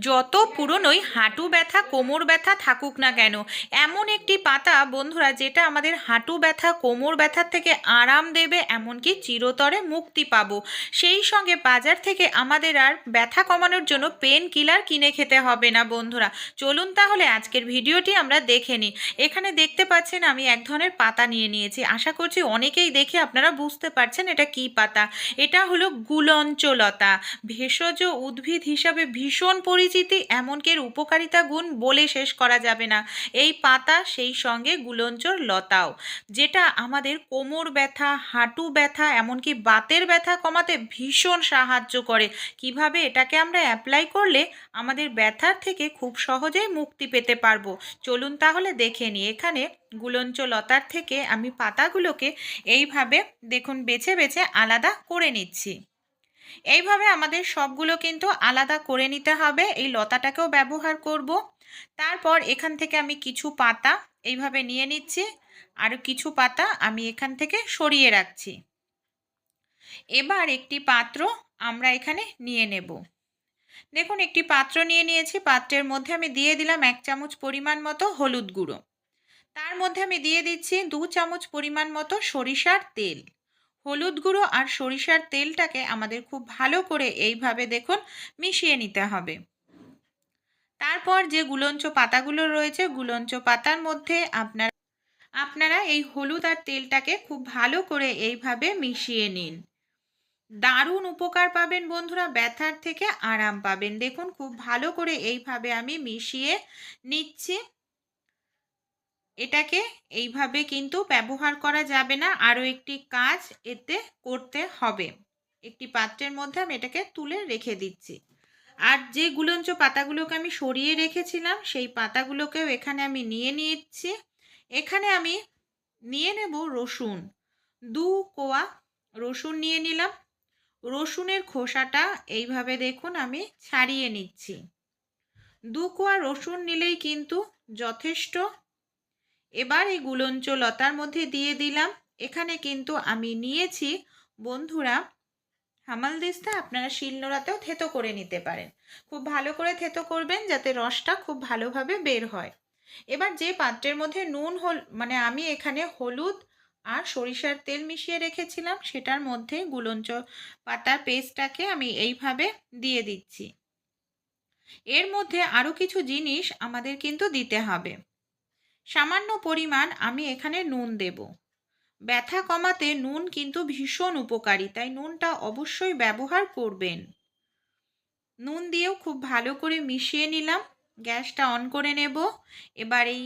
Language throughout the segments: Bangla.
যত পুরনোই হাঁটু ব্যথা, কোমর ব্যথা থাকুক না কেন, এমন একটি পাতা বন্ধুরা যেটা আমাদের হাঁটু ব্যথা, কোমর ব্যথার থেকে আরাম দেবে, এমনকি চিরতরে মুক্তি পাবো। সেই সঙ্গে বাজার থেকে আমাদের আর ব্যথা কমানোর জন্য পেন কিলার কিনে খেতে হবে না বন্ধুরা। চলুন তাহলে আজকের ভিডিওটি আমরা দেখে নিই। এখানে দেখতে পাচ্ছেন আমি এক ধরনের পাতা নিয়ে নিয়েছি। আশা করছি অনেকেই দেখে আপনারা বুঝতে পারছেন এটা কি পাতা। এটা হলো গুলঞ্চলতা। ভেষজ উদ্ভিদ হিসাবে ভীষণ পরিচিতি, এমনকি এর উপকারিতা গুণ বলে শেষ করা যাবে না। এই পাতা সেই সঙ্গে গুলঞ্চর লতাও, যেটা আমাদের কোমর ব্যথা, হাঁটু ব্যথা, এমনকি বাতের ব্যথা কমাতে ভীষণ সাহায্য করে। কীভাবে এটাকে আমরা অ্যাপ্লাই করলে আমাদের ব্যথার থেকে খুব সহজেই মুক্তি পেতে পারব? চলুন তাহলে দেখে নিই। এখানে গুলঞ্চ লতার থেকে আমি পাতাগুলোকে এইভাবে দেখুন, বেছে বেছে আলাদা করে নিচ্ছি। এইভাবে আমাদের সবগুলো কিন্তু আলাদা করে নিতে হবে। এই লতাটাকেও ব্যবহার করব। তারপর এখান থেকে আমি কিছু পাতা এইভাবে নিয়ে নিচ্ছি। আর কিছু পাতা আমি এখান থেকে সরিয়ে রাখছি। এবার একটি পাত্র আমরা এখানে নিয়ে নেব। দেখুন, একটি পাত্র নিয়ে নিয়েছি। পাত্রের মধ্যে আমি দিয়ে দিলাম এক চামচ পরিমাণ মতো হলুদ গুঁড়ো। তার মধ্যে আমি দিয়ে দিচ্ছি দু চামচ পরিমাণ মতো সরিষার তেল। হলুদ গুঁড়ো আর সরিষার তেলটাকে আমাদের খুব ভালো করে এইভাবে দেখুন মিশিয়ে নিতে হবে। তারপর যে গুলঞ্চ পাতাগুলো রয়েছে, গুলঞ্চ পাতার মধ্যে আপনারা আপনারা এই হলুদ আর তেলটাকে খুব ভালো করে এইভাবে মিশিয়ে নিন। দারুণ উপকার পাবেন বন্ধুরা, ব্যথার থেকে আরাম পাবেন। দেখুন, খুব ভালো করে এইভাবে আমি মিশিয়ে নিচ্ছি। এটাকে এইভাবে কিন্তু ব্যবহার করা যাবে না। আরও একটি কাজ এতে করতে হবে। একটি পাত্রের মধ্যে আমি এটাকে তুলে রেখে দিচ্ছি। আর যে গুলঞ্চ পাতাগুলোকে আমি সরিয়ে রেখেছিলাম, সেই পাতাগুলোকেও এখানে আমি নিয়ে নিচ্ছি। এখানে আমি নিয়ে নেব রসুন। দু কোয়া রসুন নিয়ে নিলাম। রসুনের খোসাটা এইভাবে দেখুন আমি ছাড়িয়ে নিচ্ছি। দু কোয়া রসুন নিলেই কিন্তু যথেষ্ট এবার এই গুলঞ্চ লতার মধ্যে দিয়ে দিলাম। এখানে কিন্তু আমি নিয়েছি, বন্ধুরা হামালদিস্তা আপনারা শিলনোড়াতেও থেতো করে নিতে পারেন। খুব ভালো করে থেতো করবেন যাতে রসটা খুব ভালোভাবে বের হয়। এবার যে পাত্রের মধ্যে নুন হল মানে আমি এখানে হলুদ আর সরিষার তেল মিশিয়ে রেখেছিলাম, সেটার মধ্যে গুলঞ্চ পাতার পেস্টটাকে আমি এইভাবে দিয়ে দিচ্ছি। এর মধ্যে আরও কিছু জিনিস আমাদের কিন্তু দিতে হবে। সামান্য পরিমাণ আমি এখানে নুন দেব। ব্যথা কমাতে নুন কিন্তু ভীষণ উপকারী, তাই নুনটা অবশ্যই ব্যবহার করবেন। নুন দিয়েও খুব ভালো করে মিশিয়ে নিলাম, গ্যাসটা অন করে নেব। এবার এই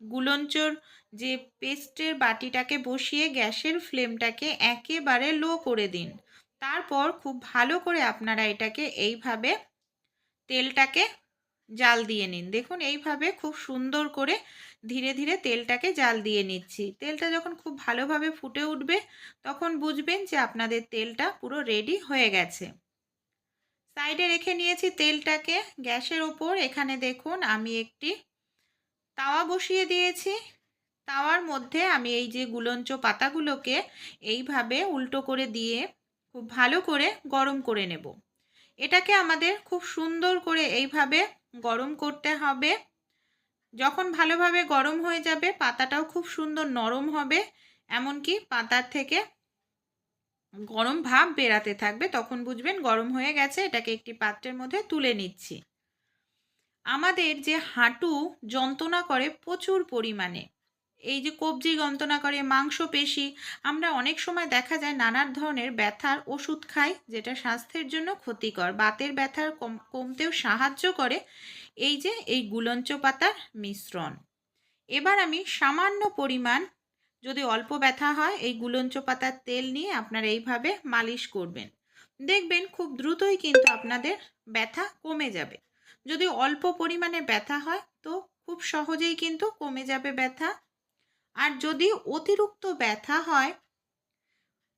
গুলঞ্চর যে পেস্টের বাটিটাকে বসিয়ে গ্যাসের ফ্লেমটাকে একেবারে লো করে দিন। তারপর খুব ভালো করে আপনারা এটাকে এইভাবে তেলটাকে জাল দিয়ে নিন। দেখুন, এইভাবে খুব সুন্দর করে ধীরে ধীরে তেলটাকে জাল দিয়ে নিচ্ছি। তেলটা যখন খুব ভালোভাবে ফুটে উঠবে, তখন বুঝবেন যে আপনাদের তেলটা পুরো রেডি হয়ে গেছে। সাইডে রেখে নিয়েছি তেলটাকে। গ্যাসের ওপর এখানে দেখুন আমি একটি তাওয়া বসিয়ে দিয়েছি। তাওয়ার মধ্যে আমি এই যে গুলঞ্চ পাতাগুলোকে এইভাবে উল্টো করে দিয়ে খুব ভালো করে গরম করে নেব। এটাকে আমাদের খুব সুন্দর করে এইভাবে গরম করতে হবে। যখন ভালোভাবে গরম হয়ে যাবে, পাতাটাও খুব সুন্দর নরম হবে। এমনকি পাতার থেকে গরম ভাব বেরাতে থাকবে। তখন বুঝবেন গরম হয়ে গেছে, এটাকে একটি পাত্রের মধ্যে তুলে নিচ্ছি। আমাদের যে হাঁটু যন্ত্রণা করে প্রচুর পরিমাণে। এই যে কবজি যন্ত্রণা করে মাংসপেশি আমরা অনেক সময় দেখা যায় নানান ধরনের ব্যথার ওষুধ খাই, যেটা স্বাস্থ্যের জন্য ক্ষতিকর। বাতের ব্যথার কম, কমতেও সাহায্য করে এই যে, এই গুলঞ্চ পাতার মিশ্রণ। এবার আমি সামান্য পরিমাণ যদি অল্প ব্যথা হয়, এই গুলঞ্চ পাতার তেল নিয়ে আপনারা এইভাবে মালিশ করবেন। দেখবেন খুব দ্রুতই কিন্তু আপনাদের ব্যথা কমে যাবে। যদি অল্প পরিমাণে ব্যথা হয়, তো খুব সহজেই কিন্তু কমে যাবে ব্যথা। আর যদি অতিরিক্ত ব্যথা হয়,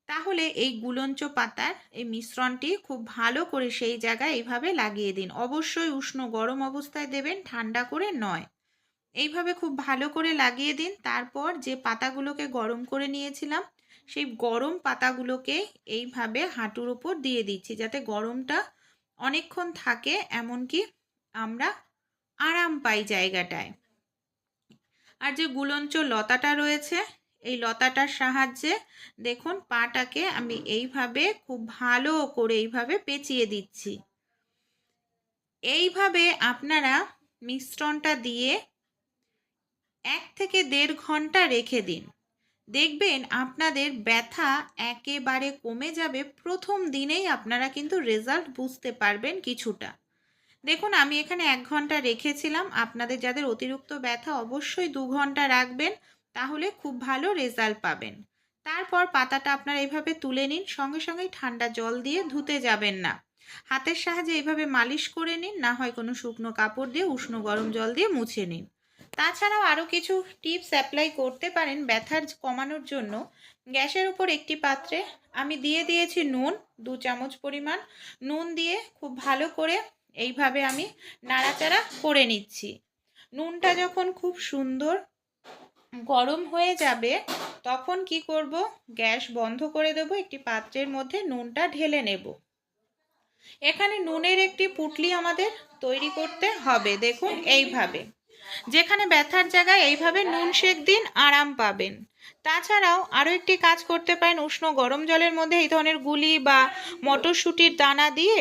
তাহলে এই গুলঞ্চ পাতার এই মিশ্রণটি খুব ভালো করে সেই জায়গায় এইভাবে লাগিয়ে দিন। অবশ্যই উষ্ণ গরম অবস্থায় দেবেন, ঠান্ডা করে নয়। এইভাবে খুব ভালো করে লাগিয়ে দিন। তারপর যে পাতাগুলোকে গরম করে নিয়েছিলাম, সেই গরম পাতাগুলোকে এইভাবে হাঁটুর উপর দিয়ে দিচ্ছি যাতে গরমটা অনেকক্ষণ থাকে, এমনকি আমরা আরাম পাই জায়গাটায়। আর যে গুলঞ্চ লতাটা রয়েছে, এই লতাটার সাহায্যে দেখুন পাটাকে আমি এইভাবে খুব ভালো করে এইভাবে পেঁচিয়ে দিচ্ছি। এইভাবে আপনারা মিশ্রণটা দিয়ে এক থেকে দেড় ঘণ্টা রেখে দিন। দেখবেন আপনাদের ব্যথা একেবারে কমে যাবে, প্রথম দিনেই আপনারা কিন্তু রেজাল্ট বুঝতে পারবেন কিছুটা। দেখুন, আমি এখানে এক ঘণ্টা রেখেছিলাম। আপনাদের যাদের অতিরিক্ত ব্যথা অবশ্যই দু ঘণ্টা রাখবেন, তাহলে খুব ভালো রেজাল্ট পাবেন। তারপর পাতাটা আপনারা এইভাবে তুলে নিন, সঙ্গে সঙ্গেই ঠান্ডা জল দিয়ে ধুতে যাবেন না। হাতের সাহায্যে এইভাবে মালিশ করে নিন, না হয় কোনো শুকনো কাপড় দিয়ে উষ্ণ গরম জল দিয়ে মুছে নিন। তাছাড়াও আরও কিছু টিপস অ্যাপ্লাই করতে পারেন ব্যথার কমানোর জন্য। গ্যাসের উপর একটি পাত্রে আমি দিয়ে দিয়েছি নুন, দু চামচ পরিমাণ। নুন দিয়ে খুব ভালো করে এইভাবে আমি নাড়াচাড়া করে নিচ্ছি। নুনটা যখন খুব সুন্দর গরম হয়ে যাবে, তখন কি করব? গ্যাস বন্ধ করে দেব, একটি পাত্রের মধ্যে নুনটা ঢেলে নেব। এখানে নুনের একটি পুটলি আমাদের তৈরি করতে হবে, দেখুন এইভাবে। যেখানে ব্যথার জায়গায় এইভাবে নুন সেক দিন আরাম পাবেন। তাছাড়াও আরও একটি কাজ করতে পারেন, উষ্ণ গরম জলের মধ্যে এই ধরনের গুলি বা মটরশুঁটির দানা দিয়ে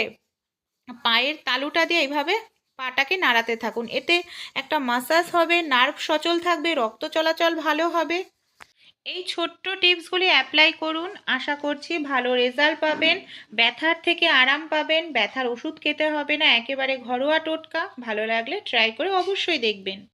পায়ের তালুটা দিয়ে এইভাবে পাটাকে নাড়াতে থাকুন। এতে একটা মাসাজ হবে নার্ভ সচল থাকবে, রক্ত চলাচল ভালো হবে। এই ছোট্ট টিপসগুলি অ্যাপ্লাই করুন। আশা করছি ভালো রেজাল্ট পাবেন। ব্যথার থেকে আরাম পাবেন। ব্যথার ওষুধ খেতে হবে না। একেবারে ঘরোয়া টোটকা। ভালো লাগলে ট্রাই করে অবশ্যই দেখবেন।